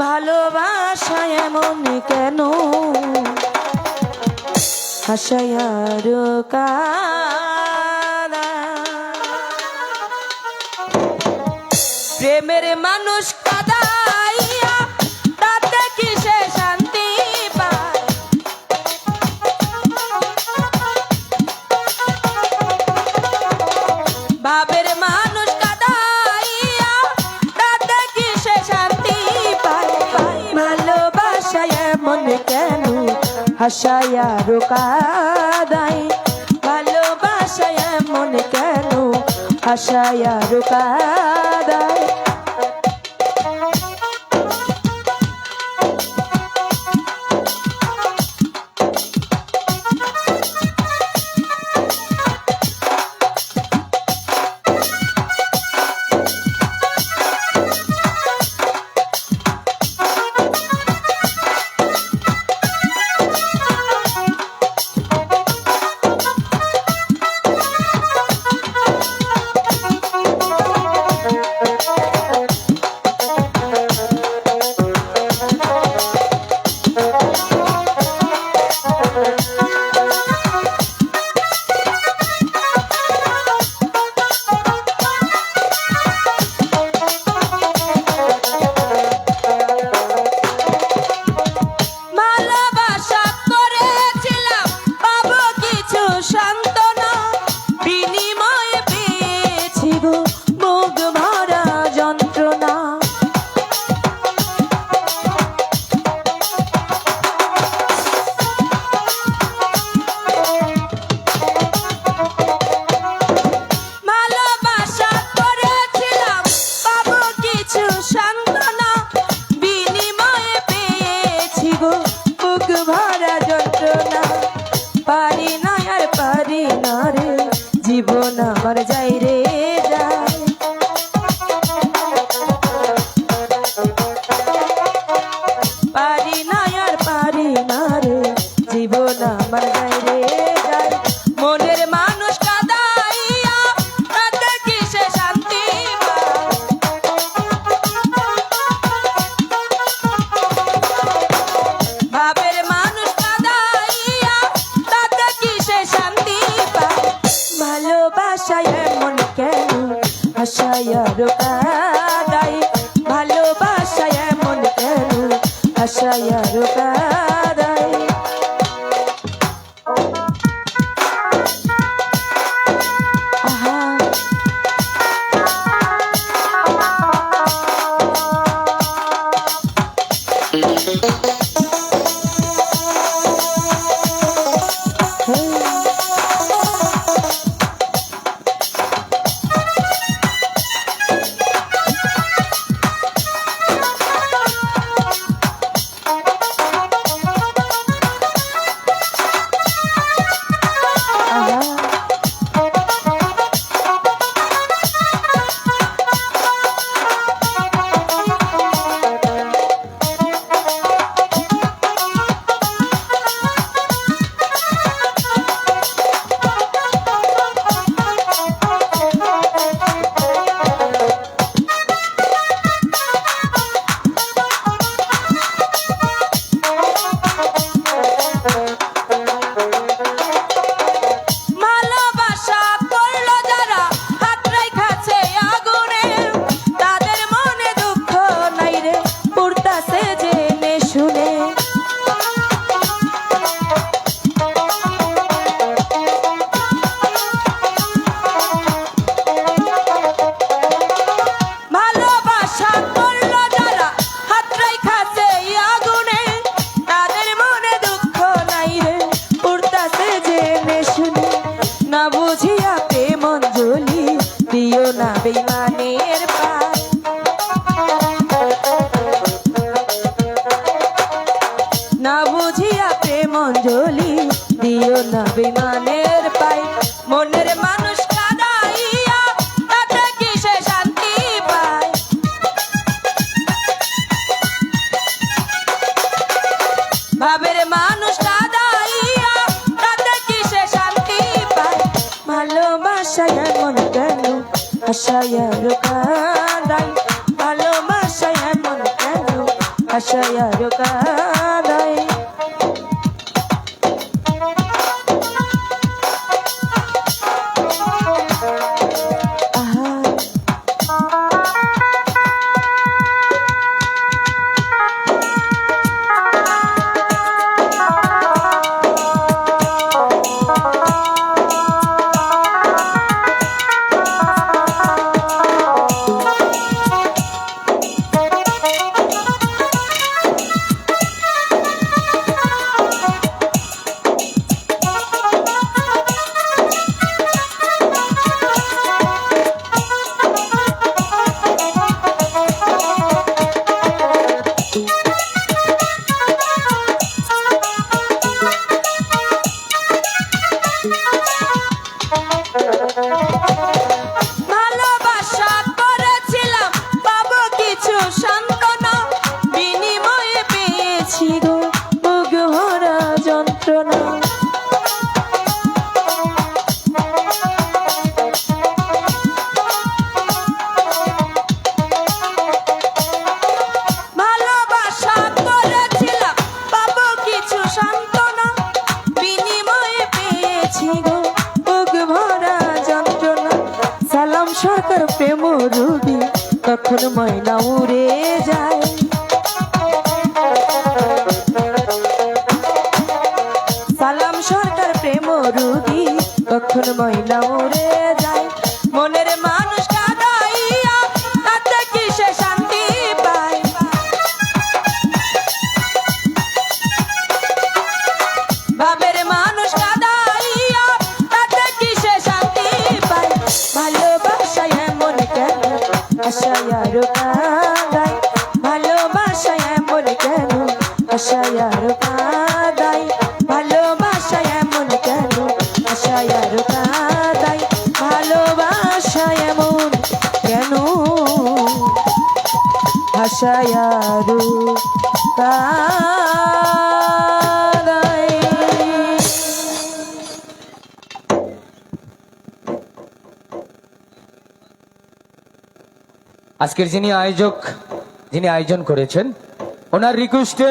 ভালোবাসায় এমন কেন? হাসায়ার কা ভালোবাসায় আরও কেন? আশায় আরও কাদাই আমার যাই রে। বুঝিয়া প্রেমঞ্জলি দিও না বেমা ভালোবাসায় এমন কেন আশায় আরও কাদাই ভালোবাসায় এমন কেন আশায় আরও কাদাই রুবি তখন ময়না উড়ে যায়। সালাম সরকার প্রেম রুবি তখন ময়না আশায় আরও কাদাই ভালোবাসায় এমন কেন? আশায় আরও কাদাই ভালোবাসায় এমন কেন? আশায় আরও কাদাই ভালোবাসায় এমন কেন? আশায় আরও কাদাই আজকের যিনি আয়োজক, যিনি আয়োজন করেছেন, ওনার রিকোয়েস্টে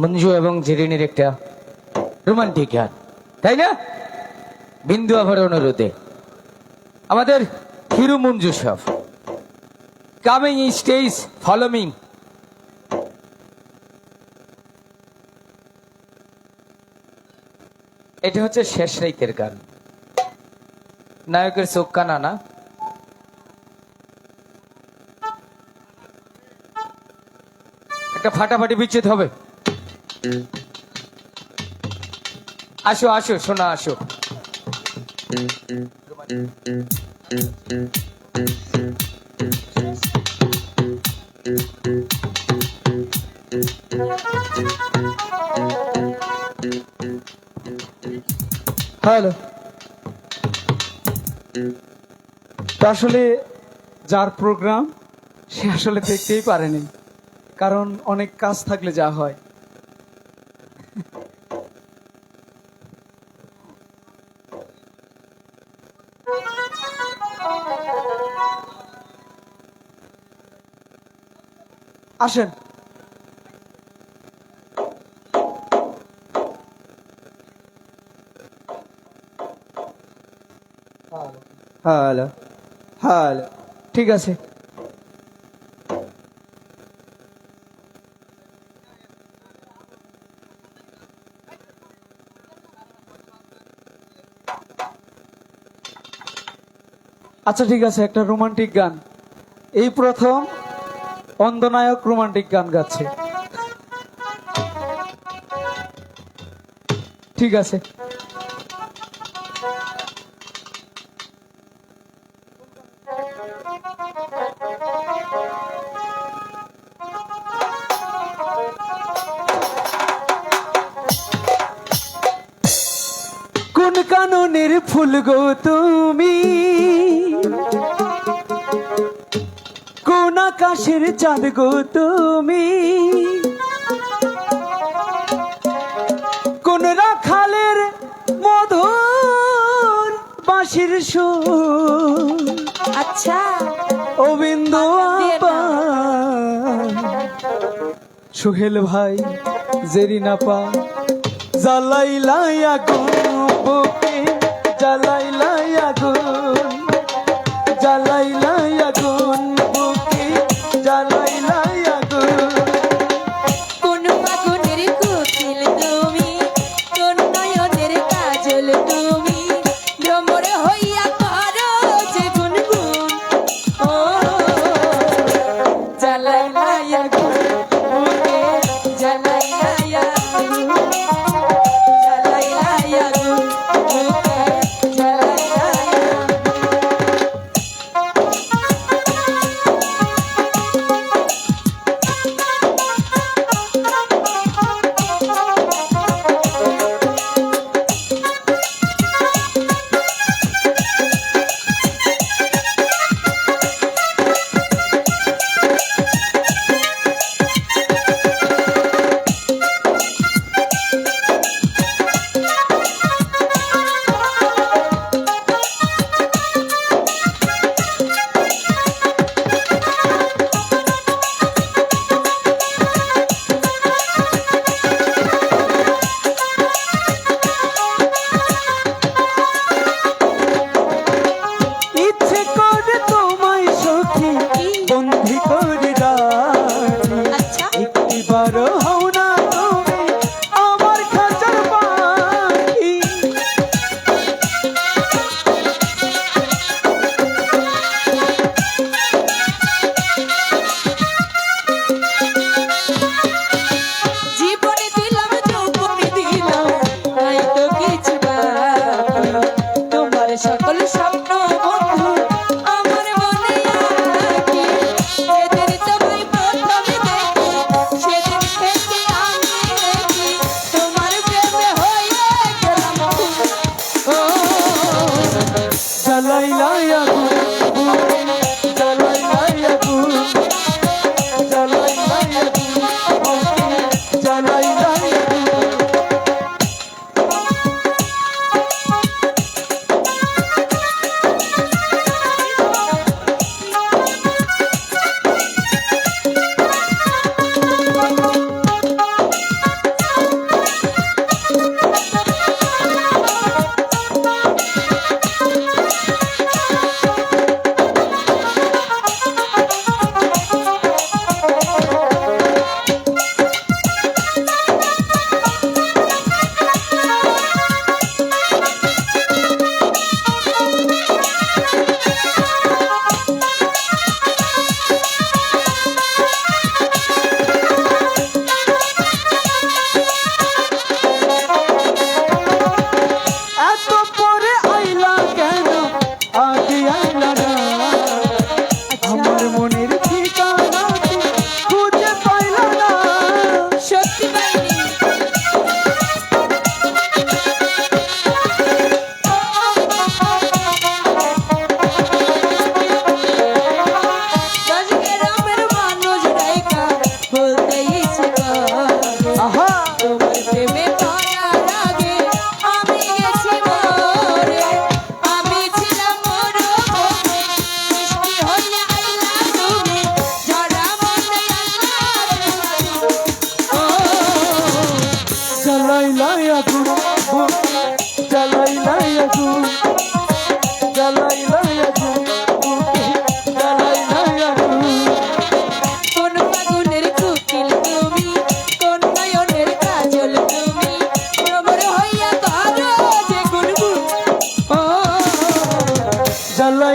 মঞ্জু এবং জেরিনের একটা রোমান্টিক গান, তাই না? বিন্দু আবার অনুরোধে। আমাদের হিরু মঞ্জু সব কামিং স্টেজ ফলোমিং এটা হচ্ছে শেষ রাইতের গান। নায়কের চোখ কানা না। একটা ফাটাফাটি বিচ্ছেদ হবে। আসো আসো শোনা আসো। হ্যালো। আসলে যার প্রোগ্রাম সে আসলে দেখতেই পারেনি। কারণ অনেক কাজ থাকলে যা হয়। আসেন। হ্যালো। হ্যালো। ঠিক আছে। আচ্ছা ঠিক আছে, একটা রোমান্টিক গান। এই প্রথম অন্ধনায়ক রোমান্টিক গান গাচ্ছে। ঠিক আছে। কোন কাননের ফুল গো তুমি? কোন আকাশের চাঁদ গো তুমি? কোন রাখালের মধুর বাঁশির সুর? আচ্ছা। অবিন্দ সোহেল ভাই জেরিনা পা জ্বালাইলাইয়া গো বুকে জ্বালাইলাইয়া গো চালাইলা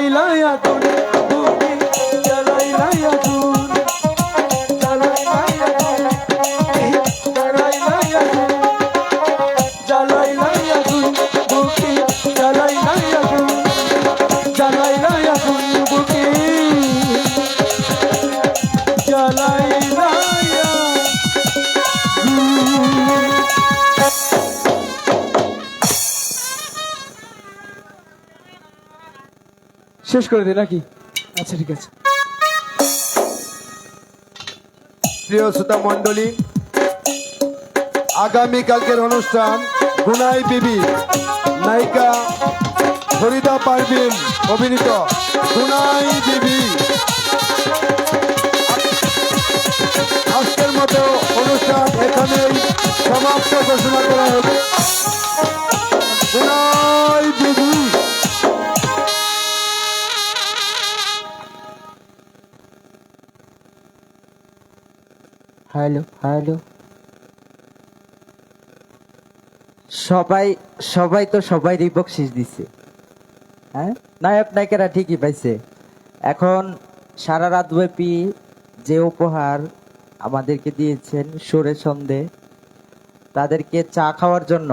ilaya to শেষ করে দিই নাকি? আচ্ছা ঠিক আছে। প্রিয় শ্রোতা মন্ডলী আগামী কালকের অনুষ্ঠান গুনাই বিবি নায়িকা ফরিদা পারভিন অভিনীত গুনাই বিবি। আজকের মতো অনুষ্ঠান এখানেই সমাপ্ত ঘোষণা করা হয়েছে হ্যালো হ্যালো। সবাই সবাই তো সবাই বকশিস দিছে। হ্যাঁ? নায়ক, নায়িকারা ঠিকই পাইছে। এখন সারা রাত ব্যাপী যে উপহার আমাদেরকে দিয়েছেন সুরে সন্ধে, তাদেরকে চা খাওয়ার জন্য